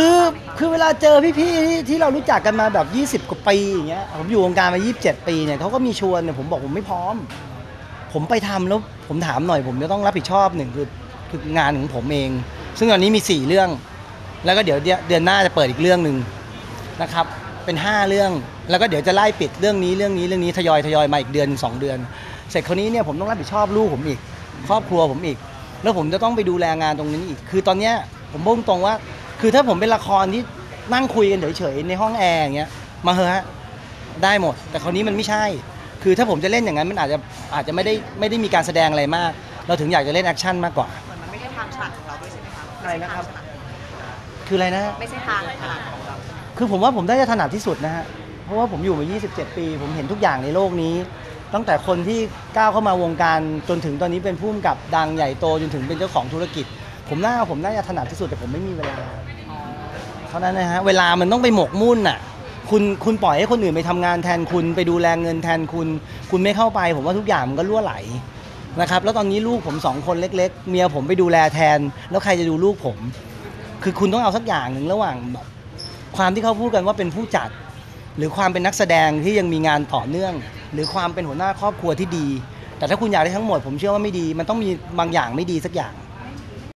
คือคือเวลาเจอพี่ๆที่ที่เรารู้จักกันมาแบบ 20 กว่าปีอย่างเงี้ยผมอยู่วงการมา 27 ปีเนี่ยเขาก็มีชวนเนี่ยผมบอกผมไม่พร้อม ผมไปทำแล้วผมถามหน่อยผมจะต้องรับผิดชอบหนึ่งคือคืองานของผมเอง ซึ่งตอนนี้มี 4 เรื่อง แล้วก็เดี๋ยวเดือนเดือนหน้าจะเปิดอีกเรื่องหนึ่งนะครับ เป็น 5 เรื่องแล้วก็เดี๋ยวจะไล่ปิดเรื่องนี้เรื่องนี้เรื่องนี้ทยอยทยอยมาอีกเดือนสองเดือน เสร็จคราวนี้เนี่ยผมต้องรับผิดชอบลูกผมอีก ครอบครัวผมอีก แล้วผมจะต้องไปดูแลงานตรงนี้อีก คือตอนเนี้ยผมบอกตรงว่า คือถ้าผมเป็นละครที่นั่งคุยกันเฉยๆในห้องแอร์อย่างเงี้ยมาเถอะฮะได้หมด แต่คราวนี้มันไม่ใช่ คือถ้าผมจะเล่นอย่างนั้นมันอาจจะอาจจะไม่ได้ไม่ได้มีการแสดงอะไรมาก เราถึงอยากจะเล่นแอคชั่นมากกว่า เหมือนมันไม่ใช่ทางฉลัดของเราด้วยใช่ไหมคะอะไรนะครับ คืออะไรนะไม่ใช่ทางฉลัดของเราคือผมว่าผมได้จะถนัดที่สุดนะฮะเพราะว่าผมอยู่มา 27 ปี ผมเห็นทุกอย่างในโลกนี้ ตั้งแต่คนที่ก้าวเข้ามาวงการจนถึงตอนนี้เป็นผู้กำกับดังใหญ่โตจนถึงเป็นเจ้าของธุรกิจ ผมน่าผมน่าจะถนัดที่สุดแต่ผมไม่มีเวลาเท่านั้นนะฮะเวลามันต้องไปหมกมุ่นน่ะ คุณคุณปล่อยให้คนอื่นไปทำงานแทนคุณไปดูแลเงินแทนคุณ คุณไม่เข้าไป ผมว่าทุกอย่างมันก็ล่วไหลนะครับแล้วตอนนี้ลูกผมสองคนเล็ก ๆ เมียผมไปดูแลแทน แล้วใครจะดูลูกผม คือคุณต้องเอาสักอย่างหนึ่งระหว่างแบบความที่เขาพูดกันว่าเป็นผู้จัด หรือความเป็นนักแสดงที่ยังมีงานต่อเนื่อง หรือความเป็นหัวหน้าครอบครัวที่ดี แต่ถ้าคุณอยากได้ทั้งหมด ผมเชื่อว่าไม่ดี มันต้องมีบางอย่างไม่ดีสักอย่าง